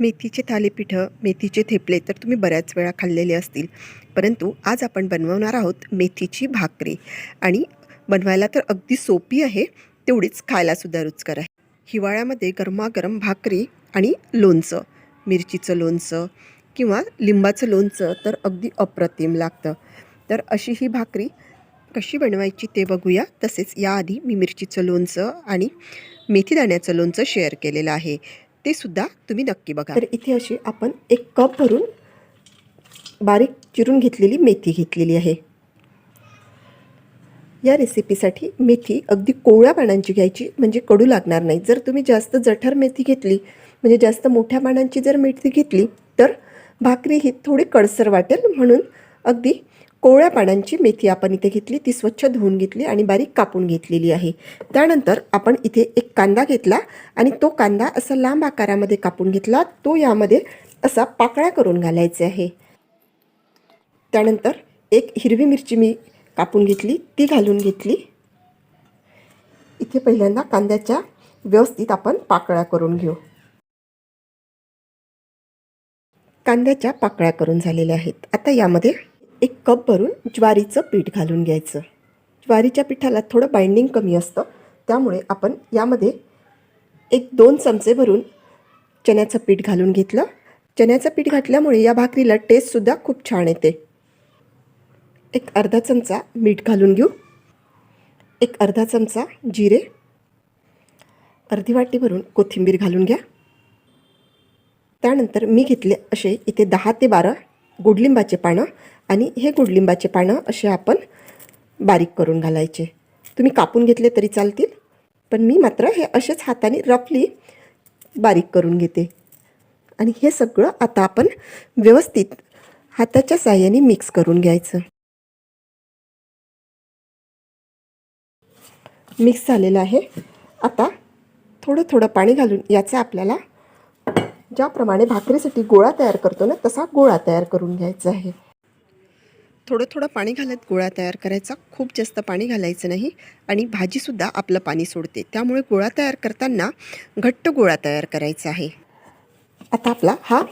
मेथीचे थालीपीठं मेथीचे थेपले तर तुम्ही बऱ्याच वेळा खाल्लेले असतील. परंतु आज आपण बनवणार आहोत मेथीची भाकरी. आणि बनवायला तर अगदी सोपी आहे तेवढीच खायलासुद्धा रुचकर आहे. हिवाळ्यामध्ये गरमागरम भाकरी आणि लोणचं मिरचीचं लोणचं किंवा लिंबाचं लोणचं तर अगदी अप्रतिम लागतं. तर अशी ही भाकरी कशी बनवायची ते बघूया. तसेच याआधी मी मिरचीचं लोणचं आणि मेथीदाण्याचं लोणचं शेअर केलेलं आहे. ते सुद्धा तुम्ही नक्की बघा. तर इथे अशी आपण एक कप भरून बारीक चिरून घेतलेली मेथी घेतलेली आहे. या रेसिपीसाठी मेथी अगदी कोवळ्या पानांची घ्यायची म्हणजे कडू लागणार नाही. जर तुम्ही जास्त जठर मेथी घेतली म्हणजे जास्त मोठ्या पानांची जर मेथी घेतली तर भाकरी ही थोडी कडसर वाटेल म्हणून अगदी कोवळ्या पानांची मेथी आपण इथे घेतली ती स्वच्छ धुवून घेतली आणि बारीक कापून घेतलेली आहे. त्यानंतर आपण इथे एक कांदा घेतला आणि तो कांदा असा लांब आकारामध्ये कापून घेतला तो यामध्ये असा पाकळ्या करून घालायचे आहे. त्यानंतर एक हिरवी मिरची मी कापून घेतली ती घालून घेतली. इथे पहिल्यांदा कांद्याच्या व्यवस्थित आपण पाकळ्या करून घेऊ. कांद्याच्या पाकळ्या करून झालेल्या आहेत. आता यामध्ये एक कप भरून ज्वारीचं पीठ घालून घ्यायचं. ज्वारीच्या पिठाला थोडं बाइंडिंग कमी असतं. त्यामुळे आपण यामध्ये एक दोन चमचे भरून चण्याचं पीठ घालून घेतलं. चण्याचं पीठ घातल्यामुळे या भाकरीला टेस्टसुद्धा खूप छान येते. एक अर्धा चमचा मीठ घालून घेऊ. एक अर्धा चमचा जिरे. अर्धी वाटी भरून कोथिंबीर घालून घ्या. त्यानंतर मी घेतले असे इथे दहा ते बारा गोडलिंबाचे पानं. आणि हे गोडलिंबाचे पानं असे आपण बारीक करून घालायचे. तुम्ही कापून घेतले तरी चालतील पण मी मात्र हे असेच हाताने रफली बारीक करून घेते. आणि हे सगळं आता आपण व्यवस्थित हाताच्या साह्याने मिक्स करून घ्यायचं. मिक्स झालेलं आहे. आता थोडं थोडं पाणी घालून याचा आपल्याला ज्याप्रमाणे भाकरीसाठी गोळा तयार करतो ना तसा गोळा तयार करून घ्यायचा आहे. थोडं थोडं पाणी घालत गोळा तयार करायचा. खूप जास्त पाणी घालायचं नाही आणि भाजीसुद्धा आपलं पाणी सोडते. त्यामुळे गोळा तयार करताना घट्ट गोळा तयार करायचा आहे. आता आपला हा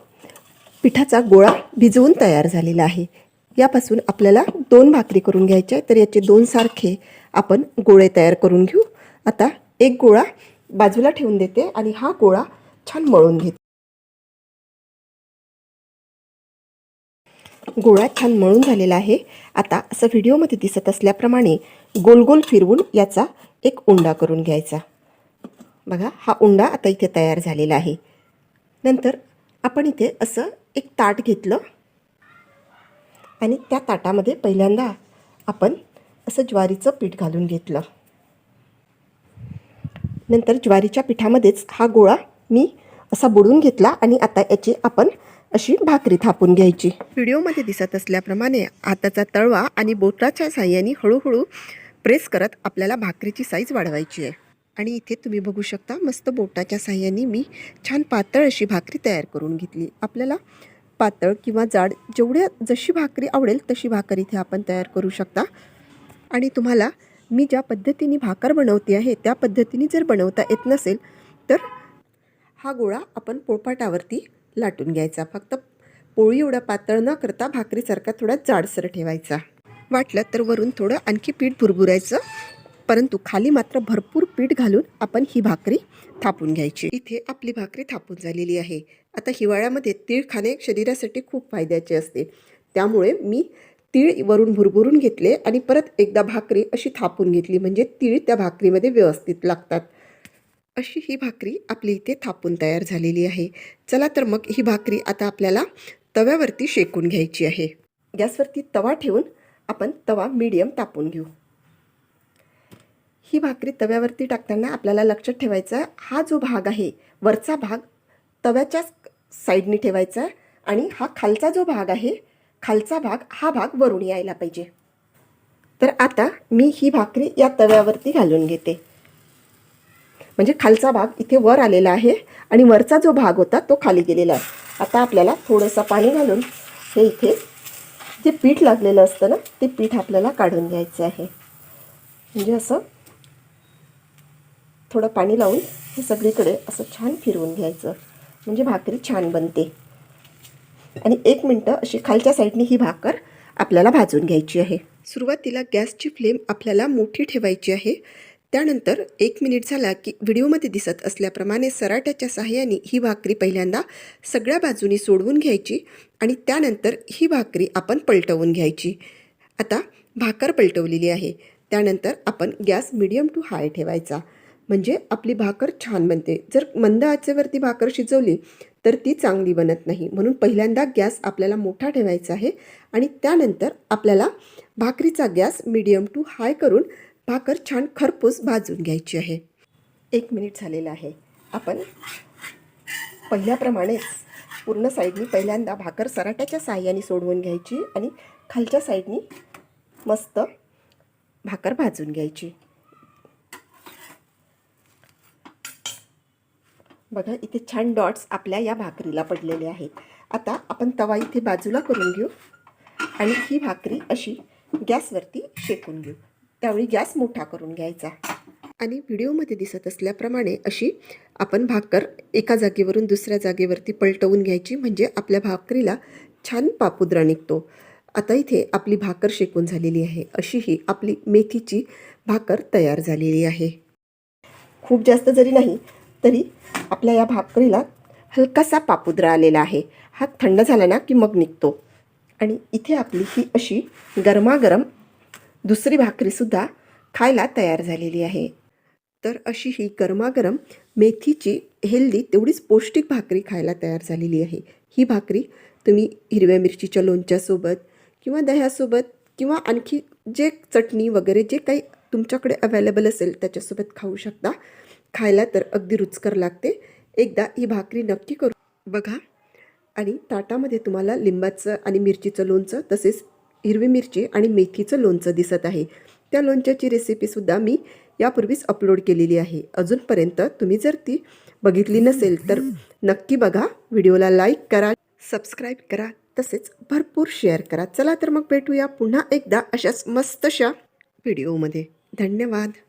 पिठाचा गोळा भिजवून तयार झालेला आहे. यापासून आपल्याला दोन भाकरी करून घ्यायच्या तर याचे दोन सारखे आपण गोळे तयार करून घेऊ. आता एक गोळा बाजूला ठेवून देते आणि हा गोळा छान मळून घेते. गोळा छान मळून झालेला आहे. आता असं व्हिडिओमध्ये दिसत असल्याप्रमाणे गोल गोल फिरवून याचा एक उंडा करून घ्यायचा. बघा हा उंडा आता इथे तयार झालेला आहे. नंतर आपण इथे असं एक ताट घेतलं. आणि त्या ताटामध्ये पहिल्यांदा आपण असं ज्वारीचं पीठ घालून घेतलं. नंतर ज्वारीच्या पिठामध्येच हा गोळा मी असा बुडून घेतला आणि आता याची आपण अशी भाकरी थापून घ्यायची. व्हिडिओमध्ये दिसत असल्याप्रमाणे हाताचा तळवा आणि बोटाच्या साह्याने हळूहळू प्रेस करत आपल्याला भाकरीची साईज वाढवायची आहे. आणि इथे तुम्ही बघू शकता मस्त बोटाच्या साह्याने मी छान पातळ अशी भाकरी तयार करून घेतली. आपल्याला पातळ किंवा जाड जेवढ्या जशी भाकरी आवडेल तशी भाकर इथे आपण तयार करू शकता. आणि तुम्हाला मी ज्या पद्धतीने भाकर बनवते आहे त्या पद्धतीने जर बनवता येत नसेल तर हा गोळा आपण पोळपाटावरती लाटून घ्यायचा. फक्त पोळी एवढा पातळ न करता भाकरीसारखा थोडा जाडसर ठेवायचा. वाटलं तर वरून थोडं आणखी पीठ भुरभुरायचं. परंतु खाली मात्र भरपूर पीठ घालून आपण ही भाकरी थापून घ्यायची. इथे आपली भाकरी थापून झालेली आहे. आता हिवाळ्यामध्ये तीळ खाणे शरीरासाठी खूप फायद्याचे असते. त्यामुळे मी तीळ वरून भुरभुरून घेतले आणि परत एकदा भाकरी अशी थापून घेतली. म्हणजे तीळ त्या भाकरीमध्ये व्यवस्थित लागतात. अशी ही भाकरी आपली इथे थापून तयार झालेली आहे. चला तर मग ही भाकरी आता आपल्याला तव्यावरती शेकून घ्यायची आहे. गॅसवरती तवा ठेवून आपण तवा मीडियम तापून घेऊ. ही भाकरी तव्यावरती टाकताना आपल्याला लक्षात ठेवायचा आहे हा जो भाग आहे वरचा भाग तव्याच्याच साईडनी ठेवायचा आणि हा खालचा जो भाग आहे खालचा भाग हा भाग वरून यायला पाहिजे. तर आता मी ही भाकरी या तव्यावरती घालून घेते. म्हणजे खालचा भाग इथे वर आलेला आहे आणि वरचा जो भाग होता तो खाली गेलेला आहे. आता आपल्याला थोडंसं पाणी घालून हे इथे जे पीठ लागलेलं असतं ना ते पीठ आपल्याला काढून घ्यायचं आहे. म्हणजे असं थोडं पाणी लावून हे सगळीकडे असं छान फिरवून घ्यायचं. म्हणजे भाकरी छान बनते. आणि एक मिनटं अशी खालच्या साईडने ही भाकर आपल्याला भाजून घ्यायची आहे. सुरुवातीला गॅसची फ्लेम आपल्याला मोठी ठेवायची आहे. त्यानंतर एक मिनिट झाला की व्हिडिओमध्ये दिसत असल्याप्रमाणे सराट्याच्या सहाय्याने ही भाकरी पहिल्यांदा सगळ्या बाजूनी सोडवून घ्यायची आणि त्यानंतर ही भाकरी आपण पलटवून घ्यायची. आता भाकर पलटवलेली आहे. त्यानंतर आपण गॅस मिडियम टू हाय ठेवायचा. म्हणजे आपली भाकर छान बनते. जर मंद आचेवरती भाकर शिजवली तर ती चांगली बनत नाही. म्हणून पहिल्यांदा गॅस आपल्याला मोठा ठेवायचा आहे आणि त्यानंतर आपल्याला भाकरीचा गॅस मिडियम टू हाय करून भाकर छान खरपूस भाजून घ्यायची आहे. एक मिनिट झालेलं आहे. आपण पहिल्याप्रमाणेच पूर्ण साईडनी पहिल्यांदा भाकर सराट्याच्या साह्याने सोडवून घ्यायची आणि खालच्या साईडनी मस्त भाकर भाजून घ्यायची. बघा इथे छान डॉट्स आपल्या या भाकरीला पडलेले आहेत. आता आपण तवा इथे बाजूला करून घेऊ आणि ही भाकरी अशी गॅसवरती शेकून घेऊ. त्यावेळी गॅस मोठा करून घ्यायचा. आणि व्हिडिओमध्ये दिसत असल्याप्रमाणे अशी आपण भाकर एका जागेवरून दुसऱ्या जागेवरती पलटवून घ्यायची. म्हणजे आपल्या भाकरीला छान पापुद्रा निघतो. आता इथे आपली भाकर शेकून झालेली आहे. अशी ही आपली मेथीची भाकर तयार झालेली आहे. खूप जास्त जरी नाही तरी आपल्या या भाकरीला हलकासा पापुद्रा आलेला आहे. हा थंड झाला ना की मग निघतो. आणि इथे आपली ही अशी गरमागरम दुसरी भाकरीसुद्धा खायला तयार झालेली आहे. तर अशी ही गरमागरम मेथीची हेल्दी तेवढीच पौष्टिक भाकरी खायला तयार झालेली आहे. ही भाकरी तुम्ही हिरव्या मिरचीच्या लोणच्यासोबत किंवा दह्यासोबत किंवा आणखी जे चटणी वगैरे जे काही तुमच्याकडे अवेलेबल असेल त्याच्यासोबत खाऊ शकता. खायला तर अगदी रुचकर लागते. एकदा ही भाकरी नक्की करू बघा. आणि ताटामध्ये तुम्हाला लिंबाचं आणि मिरचीचं लोणचं तसेच हिरवी मिरची आणि मेथीचं लोणचं दिसत आहे. त्या लोणच्याची रेसिपीसुद्धा मी यापूर्वीच अपलोड केलेली आहे. अजूनपर्यंत तुम्ही जर ती बघितली नसेल तर नक्की बघा. व्हिडिओला लाईक करा सबस्क्राईब करा तसेच भरपूर शेअर करा. चला तर मग भेटूया पुन्हा एकदा अशाच मस्तशा व्हिडिओमध्ये धन्यवाद.